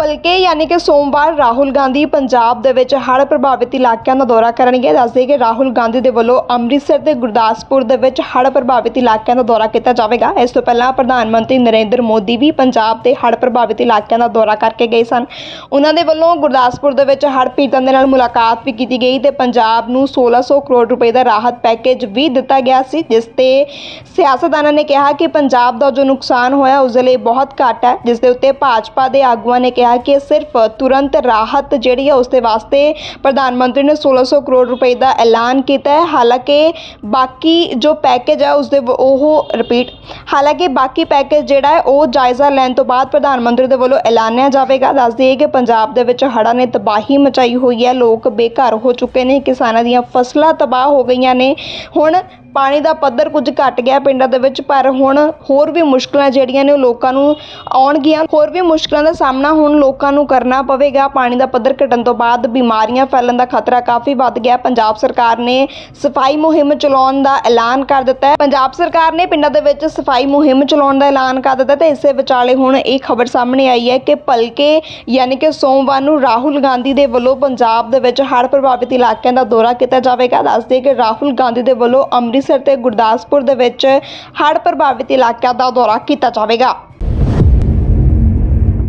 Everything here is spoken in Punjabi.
ਭਲਕੇ ਯਾਨੀ ਕਿ ਸੋਮਵਾਰ ਰਾਹੁਲ ਗਾਂਧੀ ਪੰਜਾਬ ਦੇ ਵਿੱਚ ਹੜ੍ਹ ਪ੍ਰਭਾਵਿਤ ਇਲਾਕਿਆਂ ਦਾ ਦੌਰਾ ਕਰਨਗੇ। ਦੱਸਦੇ ਕਿ ਰਾਹੁਲ ਗਾਂਧੀ ਦੇ ਵੱਲੋਂ ਅੰਮ੍ਰਿਤਸਰ ਤੇ ਗੁਰਦਾਸਪੁਰ ਦੇ ਵਿੱਚ ਹੜ੍ਹ ਪ੍ਰਭਾਵਿਤ ਇਲਾਕਿਆਂ ਦਾ ਦੌਰਾ ਕੀਤਾ ਜਾਵੇਗਾ। ਇਸ ਤੋਂ ਪਹਿਲਾਂ ਪ੍ਰਧਾਨ ਮੰਤਰੀ ਨਰਿੰਦਰ ਮੋਦੀ ਵੀ ਪੰਜਾਬ ਦੇ ਹੜ੍ਹ ਪ੍ਰਭਾਵਿਤ ਇਲਾਕਿਆਂ ਦਾ ਦੌਰਾ ਕਰਕੇ ਗਏ ਸਨ। ਉਹਨਾਂ ਦੇ ਵੱਲੋਂ ਗੁਰਦਾਸਪੁਰ ਦੇ ਵਿੱਚ ਹੜ੍ਹ ਪੀੜਤਾਂ ਦੇ ਨਾਲ ਮੁਲਾਕਾਤ ਵੀ ਕੀਤੀ ਗਈ ਤੇ ਪੰਜਾਬ ਨੂੰ 1600 ਕਰੋੜ ਰੁਪਏ ਦਾ ਰਾਹਤ ਪੈਕੇਜ ਵੀ ਦਿੱਤਾ ਗਿਆ ਸੀ, ਜਿਸ ਤੇ ਸਿਆਸਤਦਾਨਾਂ ਨੇ ਕਿਹਾ ਕਿ ਪੰਜਾਬ ਦਾ ਜੋ ਨੁਕਸਾਨ ਹੋਇਆ ਉਸ ਲਈ ਬਹੁਤ ਘੱਟ ਹੈ, ਜਿਸ ਦੇ ਉੱਤੇ ਭਾਜਪਾ ਦੇ ਆਗੂਆਂ ਨੇ ਕਿਹਾ ਕਿ ਸਿਰਫ ਤੁਰੰਤ ਰਾਹਤ ਜਿਹੜੀ ਹੈ ਉਸ ਦੇ ਵਾਸਤੇ ਪ੍ਰਧਾਨ ਮੰਤਰੀ ਨੇ 1600 ਕਰੋੜ ਰੁਪਏ ਦਾ ਐਲਾਨ ਕੀਤਾ ਹੈ। ਹਾਲਾਂਕਿ ਬਾਕੀ ਜੋ ਪੈਕੇਜ ਹੈ ਉਸ ਦੇ ਉਹ ਰਿਪੀਟ ਹਾਲਾਂਕਿ ਬਾਕੀ ਪੈਕੇਜ ਜਿਹੜਾ ਹੈ, ਉਹ ਜਾਇਜ਼ਾ ਲੈਣ ਤੋਂ ਬਾਅਦ ਪ੍ਰਧਾਨ ਮੰਤਰੀ ਦੇ ਵੱਲੋਂ ਐਲਾਨਿਆ ਜਾਵੇਗਾ। ਦੱਸ ਦਈਏ ਕਿ ਪੰਜਾਬ ਦੇ ਵਿੱਚ ਹੜ੍ਹਾਂ ਨੇ ਤਬਾਹੀ ਮਚਾਈ ਹੋਈ ਹੈ। ਲੋਕ ਬੇਘਰ ਹੋ ਚੁੱਕੇ ਨੇ। ਕਿਸਾਨਾਂ ਦੀਆਂ ਫਸਲਾਂ ਤਬਾਹ ਹੋ ਗਈਆਂ ਨੇ। ਹੁਣ ਪਾਣੀ ਦਾ ਪੱਧਰ ਕੁਝ ਘਟ ਗਿਆ ਪਿੰਡਾਂ ਦੇ ਵਿੱਚ, ਪਰ ਹੁਣ ਹੋਰ ਵੀ ਮੁਸ਼ਕਲਾਂ ਜਿਹੜੀਆਂ ਨੇ ਉਹ ਲੋਕਾਂ ਨੂੰ ਆਉਣਗੀਆਂ। ਹੋਰ ਵੀ ਮੁਸ਼ਕਲਾਂ ਦਾ ਸਾਹਮਣਾ ਹੁਣ ਲੋਕਾਂ ਨੂੰ ਕਰਨਾ ਪਵੇਗਾ। ਪਾਣੀ ਦਾ ਪੱਧਰ ਘਟਣ ਤੋਂ ਬਾਅਦ ਬਿਮਾਰੀਆਂ ਫੈਲਣ ਦਾ ਖਤਰਾ ਕਾਫੀ ਵੱਧ ਗਿਆ। ਪੰਜਾਬ ਸਰਕਾਰ ਨੇ ਸਫ਼ਾਈ ਮੁਹਿੰਮ ਚਲਾਉਣ ਦਾ ਐਲਾਨ ਕਰ ਦਿੱਤਾ ਹੈ। ਪੰਜਾਬ ਸਰਕਾਰ ਨੇ ਪਿੰਡਾਂ ਦੇ ਵਿੱਚ ਸਫ਼ਾਈ ਮੁਹਿੰਮ ਚਲਾਉਣ ਦਾ ਐਲਾਨ ਕਰ ਦਿੱਤਾ ਤੇ ਇਸੇ ਵਿਚਾਲੇ ਹੁਣ ਇਹ ਖਬਰ ਸਾਹਮਣੇ ਆਈ ਹੈ ਕਿ ਭਲਕੇ ਯਾਨੀ ਕਿ ਸੋਮਵਾਰ ਨੂੰ ਰਾਹੁਲ ਗਾਂਧੀ ਦੇ ਵੱਲੋਂ ਪੰਜਾਬ ਦੇ ਵਿੱਚ ਹੜ੍ਹ ਪ੍ਰਭਾਵਿਤ ਇਲਾਕਿਆਂ ਦਾ ਦੌਰਾ ਕੀਤਾ ਜਾਵੇਗਾ। ਦੱਸਦੇ ਕਿ ਰਾਹੁਲ ਗਾਂਧੀ ਦੇ ਵੱਲੋਂ ਅੰਮ੍ਰਿਤ ਅੰਮ੍ਰਿਤਸਰ ਤੇ ਗੁਰਦਾਸਪੁਰ ਦੇ ਵਿੱਚ ਹੜ੍ਹ ਪ੍ਰਭਾਵਿਤ ਇਲਾਕਿਆਂ ਦਾ ਦੌਰਾ ਕੀਤਾ ਜਾਵੇਗਾ।